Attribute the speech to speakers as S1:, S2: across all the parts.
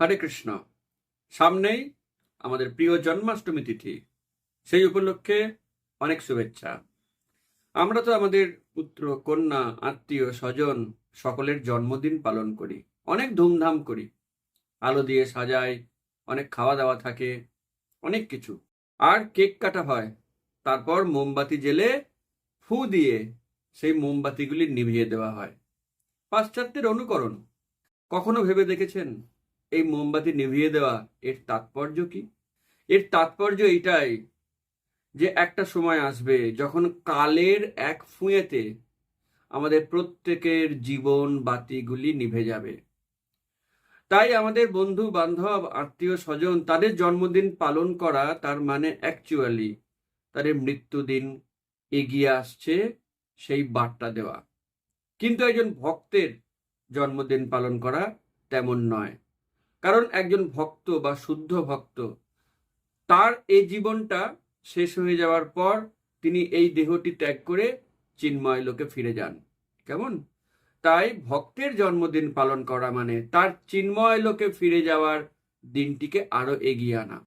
S1: হরে কৃষ্ণ। সামনেই আমাদের প্রিয় জন্মাষ্টমী তিথি। সেই উপলক্ষে অনেক শুভেচ্ছা। আমরা তো আমাদের পুত্র, কন্যা, আত্মীয়, স্বজন সকলের জন্মদিন পালন করি, অনেক ধুমধাম করি। আলো দিয়ে সাজাই, অনেক খাওয়া দাওয়া থাকে, অনেক কিছু। আর কেক কাটা হয়, তারপর মোমবাতি জেলে ফু দিয়ে সেই মোমবাতিগুলি নিভিয়ে দেওয়া হয়। পাশ্চাত্যের অনুকরণ, কখনো ভেবে দেখেছেন? এই মোমবাতি নিভিয়ে দেওয়া, এর তাৎপর্য কি? এর তাৎপর্য এইটাই যে একটা সময় আসবে যখন কালের এক ফুঁয়েতে আমাদের প্রত্যেকের জীবন বাতিগুলি নিভে যাবে। তাই আমাদের বন্ধু, বান্ধব, আত্মীয়, স্বজন, তাদের জন্মদিন পালন করা তার মানে অ্যাকচুয়ালি তাদের মৃত্যুদিন এগিয়ে আসছে সেই বার্তা দেওয়া। কিন্তু একজন ভক্তের জন্মদিন পালন করা তেমন নয়। কারণ একজন ভক্ত বা শুদ্ধ ভক্ত, তার এই জীবনটা শেষ হয়ে যাওয়ার পর তিনি এই দেহটি ত্যাগ করে চিন্ময় লোকে ফিরে যান। কেমন? তাই ভক্তের জন্মদিন পালন করা মানে তার চিন্ময় লোকে ফিরে যাওয়ার দিনটিকে আরও এগিয়ে আনা।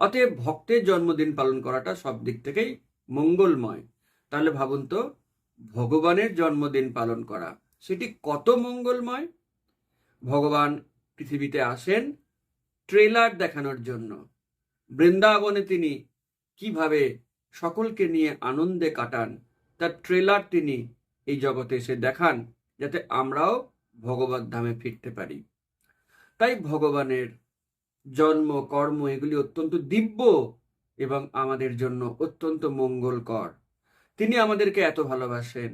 S1: অতএব ভক্তের জন্মদিন পালন করাটা সব দিক থেকেই মঙ্গলময়। তাহলে ভাবুন তো, ভগবানের জন্মদিন পালন করা, সেটি কত মঙ্গলময়? ভগবান পৃথিবীতে আসেন ট্রেলার দেখানোর জন্য। বৃন্দাবনে তিনি কীভাবে সকলকে নিয়ে আনন্দে কাটান, তার ট্রেলার তিনি এই জগতে এসে দেখান, যাতে আমরাও ভগবত ধামে ফিরতে পারি। তাই ভগবানের জন্ম, কর্ম এগুলি অত্যন্ত দিব্য এবং আমাদের জন্য অত্যন্ত মঙ্গলকর। তিনি আমাদেরকে এত ভালোবাসেন,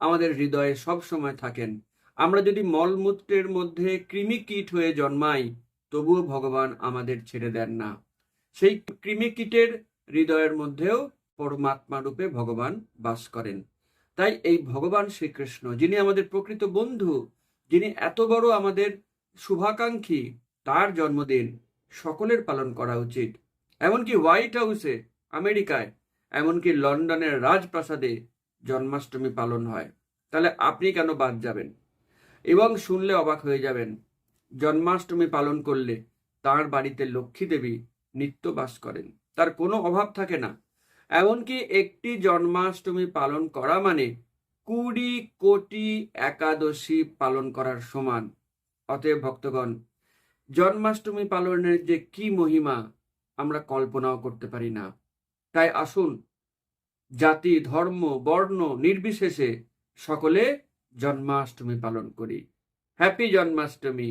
S1: আমাদের হৃদয়ে সব সময় থাকেন আমরা যদি মলমূত্রের মধ্যে কৃমি কীট হয়ে জন্মাই, তবুও ভগবান আমাদের ছেড়ে দেন না। সেই কৃমি কীটের হৃদয়ের মধ্যেও পরমাত্মা রূপে ভগবান বাস করেন। তাই এই ভগবান শ্রীকৃষ্ণ, যিনি আমাদের প্রকৃত বন্ধু, যিনি এত বড় আমাদের শুভাকাঙ্ক্ষী, তার জন্মদিন সকলের পালন করা উচিত। এমনকি হোয়াইট হাউসে, আমেরিকায়, এমনকি লন্ডনের রাজপ্রাসাদে জন্মাষ্টমী পালন হয়। তাহলে আপনি কেন বাদ যাবেন? এবং শুনলে অবাক হয়ে যাবেন। জন্মাষ্টমী পালন করলে তার বাড়িতে লক্ষ্মী দেবী নিত্য বাস করেন। তার কোনো অভাব থাকে না। এমনকি একটি জন্মাষ্টমী পালন করা মানে কুড়ি কোটি একাদশী পালন করার সমান। অতএব ভক্তগণ, জন্মাষ্টমী পালনের যে কি মহিমা আমরা কল্পনাও করতে পারি না। তাই আসুন, জাতি, ধর্ম, বর্ণ, নির্বিশেষে সকলে জন্মাষ্টমী পালন করি। হ্যাপি জন্মাষ্টমী!